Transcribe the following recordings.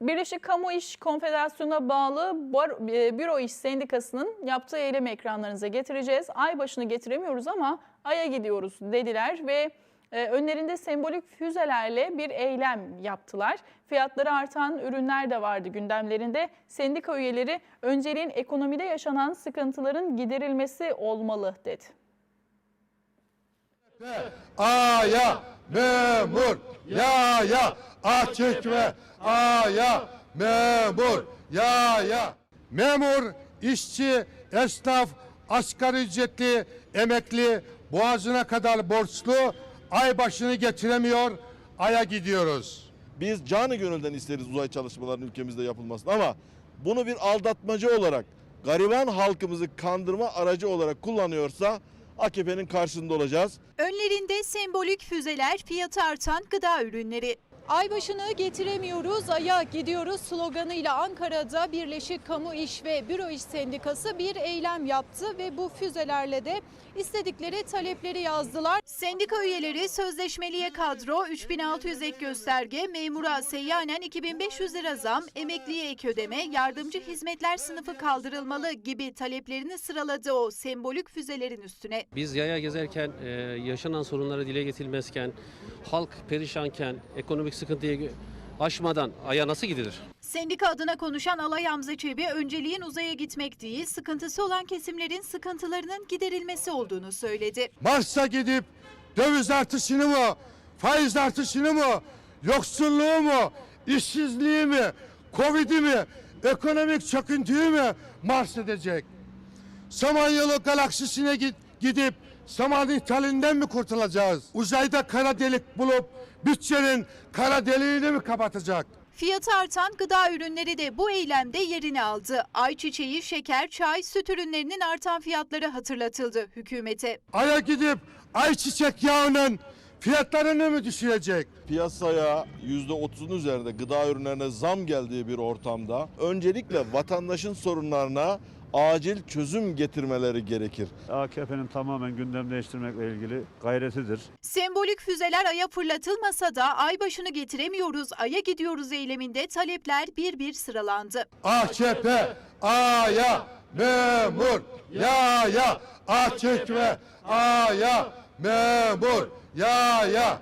Birleşik Kamu İş Konfederasyonu'na bağlı Bar- e, Büro İş Sendikası'nın yaptığı eylem ekranlarınıza getireceğiz. Ay başını getiremiyoruz ama Ay'a gidiyoruz dediler ve e, önlerinde sembolik füzelerle bir eylem yaptılar. Fiyatları artan ürünler de vardı gündemlerinde. Sendika üyeleri önceliğin ekonomide yaşanan sıkıntıların giderilmesi olmalı dedi. Aya memur ya ya açık ve aya memur ya ya memur işçi esnaf asgari ücretli emekli boğazına kadar borçlu ay başını getiremiyor aya gidiyoruz. Biz canı gönülden isteriz uzay çalışmalarının ülkemizde yapılmasını ama bunu bir aldatmacı olarak gariban halkımızı kandırma aracı olarak kullanıyorsa AKP'nin karşısında olacağız. Önlerinde sembolik füzeler, fiyatı artan gıda ürünleri. Ay başını getiremiyoruz, aya gidiyoruz sloganıyla Ankara'da Birleşik Kamu İş ve Büro İş Sendikası bir eylem yaptı ve bu füzelerle de istedikleri talepleri yazdılar. Sendika üyeleri sözleşmeliye kadro, 3600 ek gösterge, memura seyyanen 2500 lira zam, emekliye ek ödeme, yardımcı hizmetler sınıfı kaldırılmalı gibi taleplerini sıraladı o sembolik füzelerin üstüne. Biz yaya gezerken e, yaşanan sorunları dile getirilmezken, halk perişanken, ekonomik sıkıntıyı aşmadan aya nasıl gidilir? Sendika adına konuşan Alay Hamza Çebi önceliğin uzaya gitmek değil, sıkıntısı olan kesimlerin sıkıntılarının giderilmesi olduğunu söyledi. Mars'a gidip döviz artışını mı, faiz artışını mı, yoksulluğu mu, işsizliği mi, Covid'i mi, ekonomik çöküntüyü mü Mars edecek? Samanyolu galaksisine git, gidip saman ithalinden mi kurtulacağız? Uzayda kara delik bulup bütçenin kara deliğini mi kapatacak? Fiyatı artan gıda ürünleri de bu eylemde yerini aldı. Ayçiçeği, şeker, çay, süt ürünlerinin artan fiyatları hatırlatıldı hükümete. Ay'a gidip ayçiçek yağının fiyatlarını mı düşürecek? Piyasaya %30'un üzerinde gıda ürünlerine zam geldiği bir ortamda öncelikle vatandaşın sorunlarına acil çözüm getirmeleri gerekir. AKP'nin tamamen gündem değiştirmekle ilgili gayretidir. Sembolik füzeler aya fırlatılmasa da ay başını getiremiyoruz, aya gidiyoruz eyleminde talepler bir bir sıralandı. AKP, A'ya, memur, ya ya, açık ve A'ya, memur, ya ya.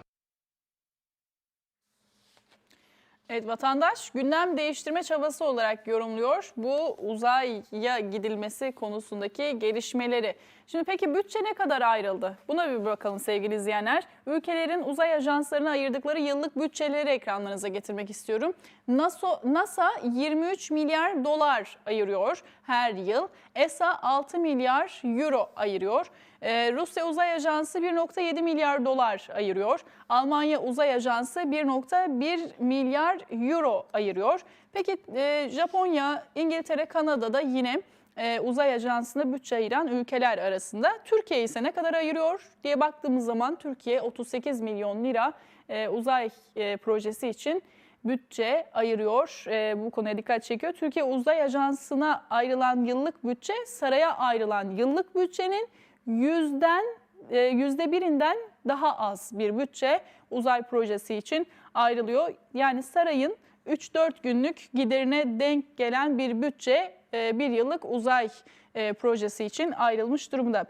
Evet vatandaş gündem değiştirme çabası olarak yorumluyor bu uzaya gidilmesi konusundaki gelişmeleri. Şimdi peki bütçe ne kadar ayrıldı? Buna bir bakalım sevgili izleyenler. Ülkelerin uzay ajanslarına ayırdıkları yıllık bütçeleri ekranlarınıza getirmek istiyorum. NASA, NASA 23 milyar dolar ayırıyor her yıl. ESA 6 milyar euro ayırıyor. Ee, Rusya Uzay Ajansı 1.7 milyar dolar ayırıyor. Almanya Uzay Ajansı 1.1 milyar euro ayırıyor. Peki e, Japonya, İngiltere, Kanada'da yine e, uzay ajansına bütçe ayıran ülkeler arasında. Türkiye ise ne kadar ayırıyor diye baktığımız zaman Türkiye 38 milyon lira e, uzay e, projesi için bütçe ayırıyor. Bu konuya dikkat çekiyor. Türkiye Uzay Ajansı'na ayrılan yıllık bütçe saraya ayrılan yıllık bütçenin yüzden yüzde birinden daha az bir bütçe uzay projesi için ayrılıyor. Yani sarayın 3-4 günlük giderine denk gelen bir bütçe bir yıllık uzay e, projesi için ayrılmış durumda.